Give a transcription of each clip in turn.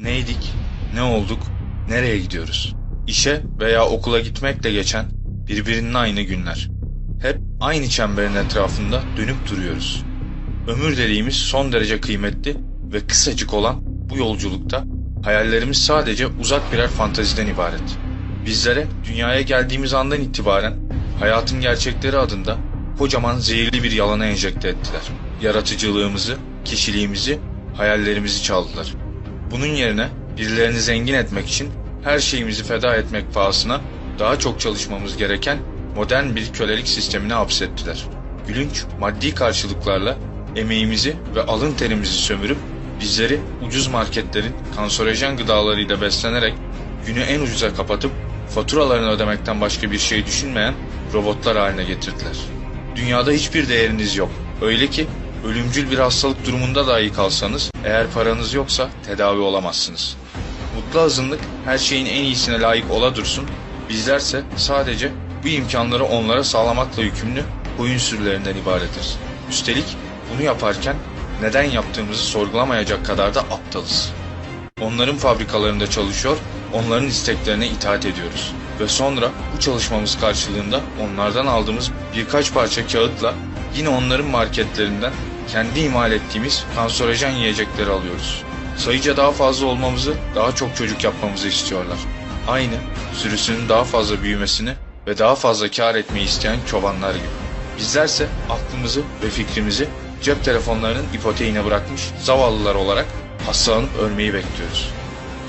Neydik, ne olduk, nereye gidiyoruz? İşe veya okula gitmekle geçen birbirinin aynı günler. Hep aynı çemberin etrafında dönüp duruyoruz. Ömür dediğimiz son derece kıymetli ve kısacık olan bu yolculukta hayallerimiz sadece uzak birer fantaziden ibaret. Bizlere dünyaya geldiğimiz andan itibaren hayatın gerçekleri adında kocaman zehirli bir yalana enjekte ettiler. Yaratıcılığımızı, kişiliğimizi, hayallerimizi çaldılar. Bunun yerine birilerini zengin etmek için her şeyimizi feda etmek pahasına daha çok çalışmamız gereken modern bir kölelik sistemine hapsettiler. Gülünç maddi karşılıklarla emeğimizi ve alın terimizi sömürüp bizleri ucuz marketlerin kanserojen gıdalarıyla beslenerek günü en ucuza kapatıp faturalarını ödemekten başka bir şey düşünmeyen robotlar haline getirdiler. Dünyada hiçbir değeriniz yok. Öyle ki ölümcül bir hastalık durumunda dahi kalsanız eğer paranız yoksa tedavi olamazsınız. Mutlu azınlık her şeyin en iyisine layık ola dursun. Bizlerse sadece bu imkanları onlara sağlamakla yükümlü koyun sürülerinden ibaretiz. Üstelik bunu yaparken neden yaptığımızı sorgulamayacak kadar da aptalız. Onların fabrikalarında çalışıyor, onların isteklerine itaat ediyoruz. Ve sonra bu çalışmamız karşılığında onlardan aldığımız birkaç parça kağıtla yine onların marketlerinden kendi imal ettiğimiz kanserojen yiyecekleri alıyoruz. Sayıca daha fazla olmamızı, daha çok çocuk yapmamızı istiyorlar. Aynı sürüsünün daha fazla büyümesini ve daha fazla kar etmeyi isteyen çobanlar gibi. Bizlerse aklımızı ve fikrimizi cep telefonlarının ipoteğine bırakmış zavallılar olarak hastalanıp ölmeyi bekliyoruz.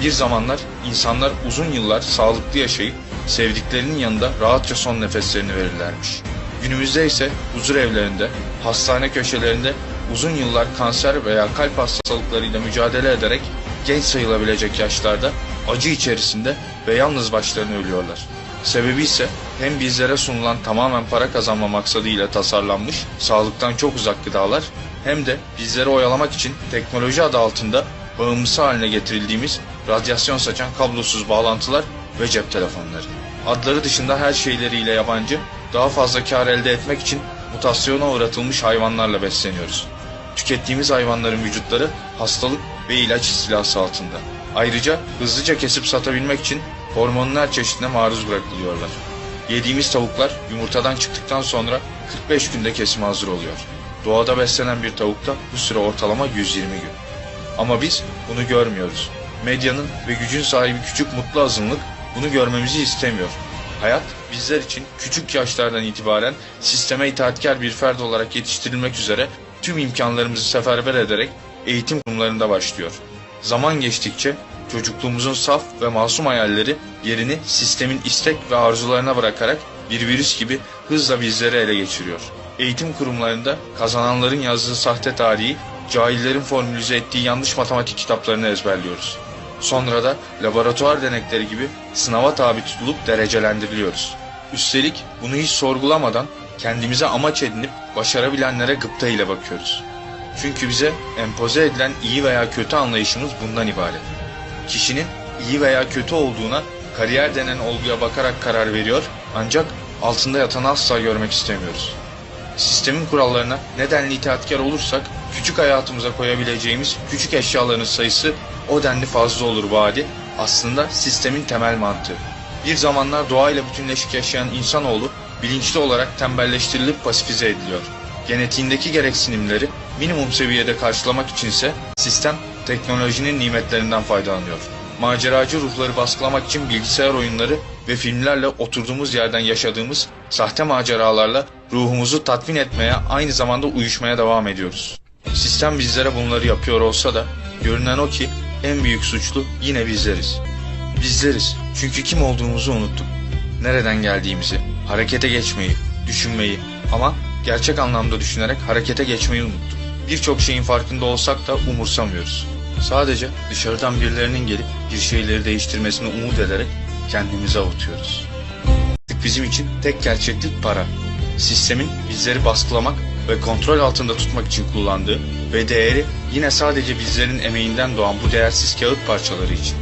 Bir zamanlar insanlar uzun yıllar sağlıklı yaşayıp sevdiklerinin yanında rahatça son nefeslerini verirlermiş. Günümüzde ise huzur evlerinde, hastane köşelerinde uzun yıllar kanser veya kalp hastalıklarıyla mücadele ederek genç sayılabilecek yaşlarda acı içerisinde ve yalnız başlarına ölüyorlar. Sebebi ise hem bizlere sunulan tamamen para kazanma maksadıyla tasarlanmış sağlıktan çok uzak gıdalar hem de bizleri oyalamak için teknoloji adı altında bağımlısı haline getirildiğimiz radyasyon saçan kablosuz bağlantılar ve cep telefonları. Adları dışında her şeyleriyle yabancı, daha fazla kar elde etmek için mutasyona uğratılmış hayvanlarla besleniyoruz. Tükettiğimiz hayvanların vücutları hastalık ve ilaç istilası altında. Ayrıca hızlıca kesip satabilmek için hormonun her çeşidine maruz bırakılıyorlar. Yediğimiz tavuklar yumurtadan çıktıktan sonra 45 günde kesime hazır oluyor. Doğada beslenen bir tavukta bu süre ortalama 120 gün. Ama biz bunu görmüyoruz. Medyanın ve gücün sahibi küçük mutlu azınlık bunu görmemizi istemiyor. Hayat bizler için küçük yaşlardan itibaren sisteme itaatkar bir ferd olarak yetiştirilmek üzere tüm imkanlarımızı seferber ederek eğitim kurumlarında başlıyor. Zaman geçtikçe çocukluğumuzun saf ve masum hayalleri yerini sistemin istek ve arzularına bırakarak bir virüs gibi hızla bizleri ele geçiriyor. Eğitim kurumlarında kazananların yazdığı sahte tarihi, cahillerin formülize ettiği yanlış matematik kitaplarını ezberliyoruz. Sonra da laboratuvar denekleri gibi sınava tabi tutulup derecelendiriliyoruz. Üstelik bunu hiç sorgulamadan kendimize amaç edinip başarabilenlere gıpta ile bakıyoruz. Çünkü bize empoze edilen iyi veya kötü anlayışımız bundan ibaret. Kişinin iyi veya kötü olduğuna kariyer denen olguya bakarak karar veriyor ancak altında yatanı asla görmek istemiyoruz. Sistemin kurallarına nedenli itaatkar olursak küçük hayatımıza koyabileceğimiz küçük eşyaların sayısı o denli fazla olur vaadi aslında sistemin temel mantığı. Bir zamanlar doğayla bütünleşik yaşayan insanoğlu bilinçli olarak tembelleştirilip pasifize ediliyor. Genetiğindeki gereksinimleri minimum seviyede karşılamak içinse sistem teknolojinin nimetlerinden faydalanıyor. Maceracı ruhları baskılamak için bilgisayar oyunları ve filmlerle oturduğumuz yerden yaşadığımız sahte maceralarla ruhumuzu tatmin etmeye aynı zamanda uyuşmaya devam ediyoruz. Sistem bizlere bunları yapıyor olsa da görünen o ki en büyük suçlu yine bizleriz. Bizleriz çünkü kim olduğumuzu unuttuk. Nereden geldiğimizi, harekete geçmeyi, düşünmeyi ama gerçek anlamda düşünerek harekete geçmeyi unuttuk. Birçok şeyin farkında olsak da umursamıyoruz. Sadece dışarıdan birilerinin gelip bir şeyleri değiştirmesini umut ederek kendimizi avutuyoruz. Bizim için tek gerçeklik para. Sistemin bizleri baskılamak ve kontrol altında tutmak için kullandığı ve değeri yine sadece bizlerin emeğinden doğan bu değersiz kağıt parçaları için.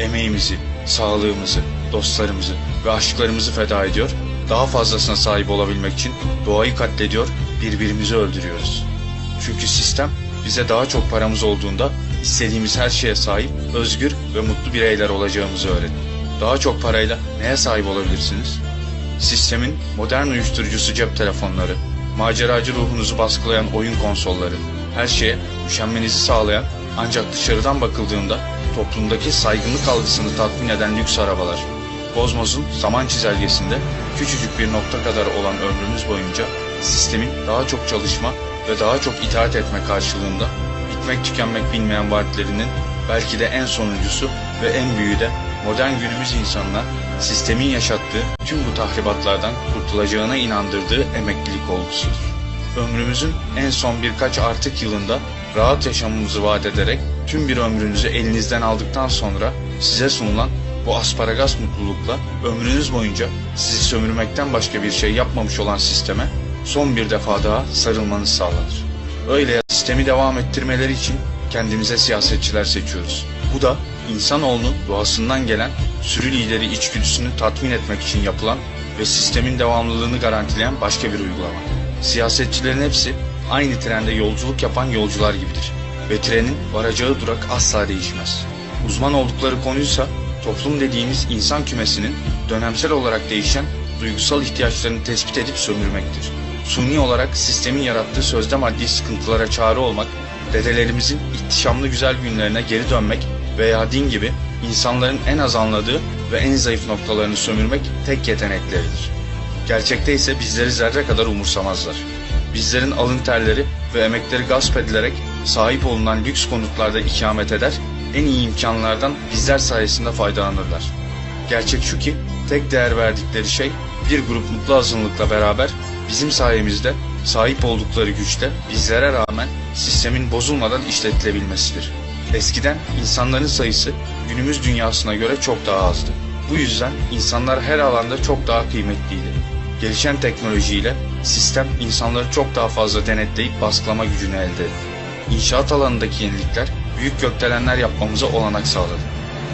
Emeğimizi, sağlığımızı, dostlarımızı ve aşklarımızı feda ediyor, daha fazlasına sahip olabilmek için doğayı katlediyor, birbirimizi öldürüyoruz. Çünkü sistem bize daha çok paramız olduğunda istediğimiz her şeye sahip, özgür ve mutlu bireyler olacağımızı öğretin. Daha çok parayla neye sahip olabilirsiniz? Sistemin modern uyuşturucusu cep telefonları, maceracı ruhunuzu baskılayan oyun konsolları, her şeye üşenmenizi sağlayan ancak dışarıdan bakıldığında toplumdaki saygınlık algısını tatmin eden lüks arabalar, Kozmos'un zaman çizelgesinde küçücük bir nokta kadar olan ömrümüz boyunca sistemin daha çok çalışma ve daha çok itaat etme karşılığında bitmek tükenmek bilmeyen vaatlerinin belki de en sonuncusu ve en büyüğü de modern günümüz insanına sistemin yaşattığı tüm bu tahribatlardan kurtulacağına inandırdığı emeklilik olgusudur. Ömrümüzün en son birkaç artık yılında rahat yaşamımızı vaat ederek tüm bir ömrünüzü elinizden aldıktan sonra size sunulan bu asparagas mutlulukla ömrünüz boyunca sizi sömürmekten başka bir şey yapmamış olan sisteme son bir defa daha sarılmanız sağlanır. Öyle ya sistemi devam ettirmeleri için kendimize siyasetçiler seçiyoruz. Bu da insanoğlunun doğasından gelen sürü lideri içgüdüsünü tatmin etmek için yapılan ve sistemin devamlılığını garantileyen başka bir uygulama. Siyasetçilerin hepsi aynı trende yolculuk yapan yolcular gibidir ve trenin varacağı durak asla değişmez. Uzman oldukları konuysa toplum dediğimiz insan kümesinin dönemsel olarak değişen duygusal ihtiyaçlarını tespit edip sömürmektir. Suni olarak sistemin yarattığı sözde maddi sıkıntılara çare olmak, dedelerimizin ihtişamlı güzel günlerine geri dönmek veya din gibi insanların en az anladığı ve en zayıf noktalarını sömürmek tek yetenekleridir. Gerçekte ise bizleri zerre kadar umursamazlar. Bizlerin alın terleri ve emekleri gasp edilerek sahip olunan lüks konutlarda ikamet eder, en iyi imkanlardan bizler sayesinde faydalanırlar. Gerçek şu ki tek değer verdikleri şey bir grup mutlu azınlıkla beraber bizim sayemizde sahip oldukları güçte bizlere rağmen sistemin bozulmadan işletilebilmesidir. Eskiden insanların sayısı günümüz dünyasına göre çok daha azdı. Bu yüzden insanlar her alanda çok daha kıymetliydi. Gelişen teknolojiyle sistem insanları çok daha fazla denetleyip baskılama gücünü elde etti. İnşaat alanındaki yenilikler büyük gökdelenler yapmamıza olanak sağladı.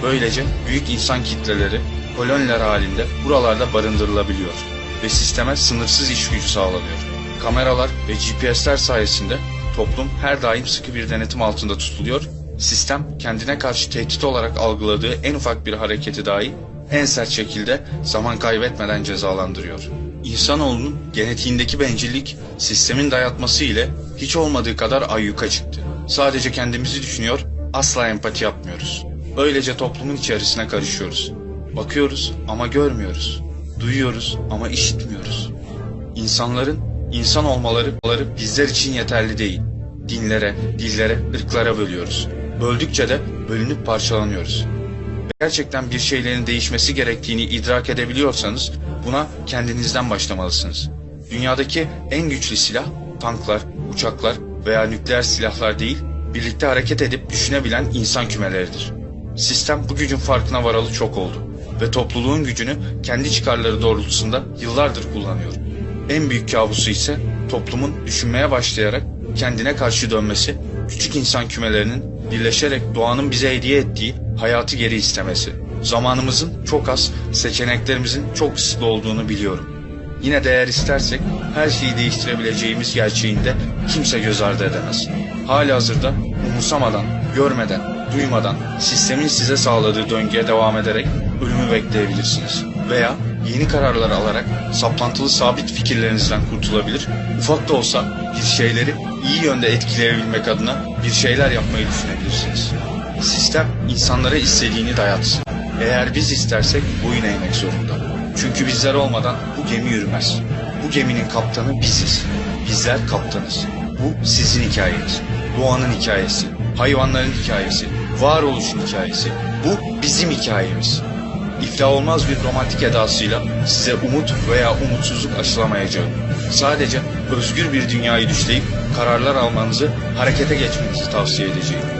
Böylece büyük insan kitleleri koloniler halinde buralarda barındırılabiliyor ve sisteme sınırsız iş gücü sağlanıyor. Kameralar ve GPS'ler sayesinde toplum her daim sıkı bir denetim altında tutuluyor. Sistem kendine karşı tehdit olarak algıladığı en ufak bir hareketi dahi en sert şekilde zaman kaybetmeden cezalandırıyor. İnsanoğlunun genetiğindeki bencillik sistemin dayatması ile hiç olmadığı kadar ayyuka çıktı. Sadece kendimizi düşünüyor, asla empati yapmıyoruz. Böylece toplumun içerisine karışıyoruz. Bakıyoruz ama görmüyoruz. Duyuyoruz ama işitmiyoruz. İnsanların insan olmaları bizler için yeterli değil. Dinlere, dillere, ırklara bölüyoruz. Böldükçe de bölünüp parçalanıyoruz. Gerçekten bir şeylerin değişmesi gerektiğini idrak edebiliyorsanız buna kendinizden başlamalısınız. Dünyadaki en güçlü silah tanklar, uçaklar veya nükleer silahlar değil, birlikte hareket edip düşünebilen insan kümeleridir. Sistem bu gücün farkına varalı çok oldu ve topluluğun gücünü kendi çıkarları doğrultusunda yıllardır kullanıyor. En büyük kabusu ise toplumun düşünmeye başlayarak kendine karşı dönmesi, küçük insan kümelerinin birleşerek doğanın bize hediye ettiği hayatı geri istemesi. Zamanımızın çok az, seçeneklerimizin çok kısıtlı olduğunu biliyorum. Yine de eğer istersek her şeyi değiştirebileceğimiz gerçeğinde kimse göz ardı edemez. Hali hazırda umursamadan, görmeden, duymadan sistemin size sağladığı döngüye devam ederek ölümü bekleyebilirsiniz. Veya yeni kararlar alarak saplantılı sabit fikirlerinizden kurtulabilir, ufak da olsa bir şeyleri iyi yönde etkileyebilmek adına bir şeyler yapmayı düşünebilirsiniz. Sistem insanlara istediğini dayatsın. Eğer biz istersek boyun eğmek zorunda. Çünkü bizler olmadan bu gemi yürümez. Bu geminin kaptanı biziz. Bizler kaptanız. Bu sizin hikayeniz. Doğanın hikayesi, hayvanların hikayesi, varoluşun hikayesi. Bu bizim hikayemiz. İflah olmaz bir romantik edasıyla size umut veya umutsuzluk aşılamayacağım. Sadece özgür bir dünyayı düşleyip kararlar almanızı, harekete geçmenizi tavsiye edeceğim.